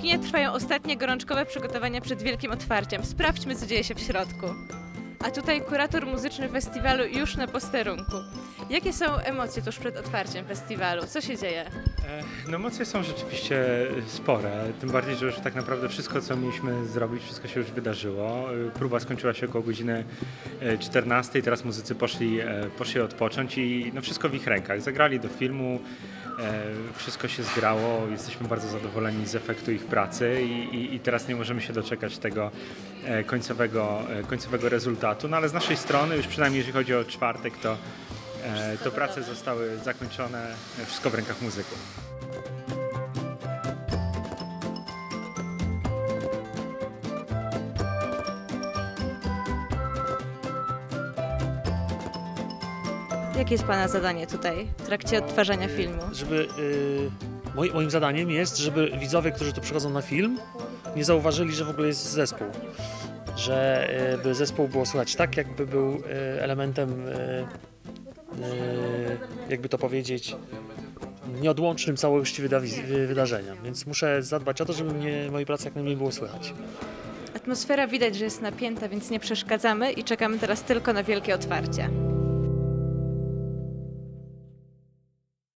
Kinie trwają ostatnie gorączkowe przygotowania przed wielkim otwarciem. Sprawdźmy, co dzieje się w środku. A tutaj kurator muzyczny festiwalu już na posterunku. Jakie są emocje tuż przed otwarciem festiwalu? Co się dzieje? E, No emocje są rzeczywiście spore, tym bardziej, że już tak naprawdę wszystko, co mieliśmy zrobić, wszystko się już wydarzyło. E, Próba skończyła się około godziny e, 14, teraz muzycy poszli, e, poszli odpocząć i no wszystko w ich rękach. Zagrali do filmu, e, wszystko się zgrało, jesteśmy bardzo zadowoleni z efektu ich pracy i, i, i teraz nie możemy się doczekać tego e, końcowego, e, końcowego rezultatu. No ale z naszej strony, już przynajmniej jeżeli chodzi o czwartek, to, e, to prace zostały zakończone, e, wszystko w rękach muzyków. Jakie jest Pana zadanie tutaj w trakcie odtwarzania filmu? żeby moi- moim zadaniem jest, żeby widzowie, którzy tu przychodzą na film, nie zauważyli, że w ogóle jest zespół. Że y, by zespół było słychać tak, jakby był y, elementem, y, jakby to powiedzieć, nieodłącznym całości wydarzenia. Więc muszę zadbać o to, żeby mnie, mojej pracy jak najmniej było słychać. Atmosfera widać, że jest napięta, więc nie przeszkadzamy i czekamy teraz tylko na wielkie otwarcie.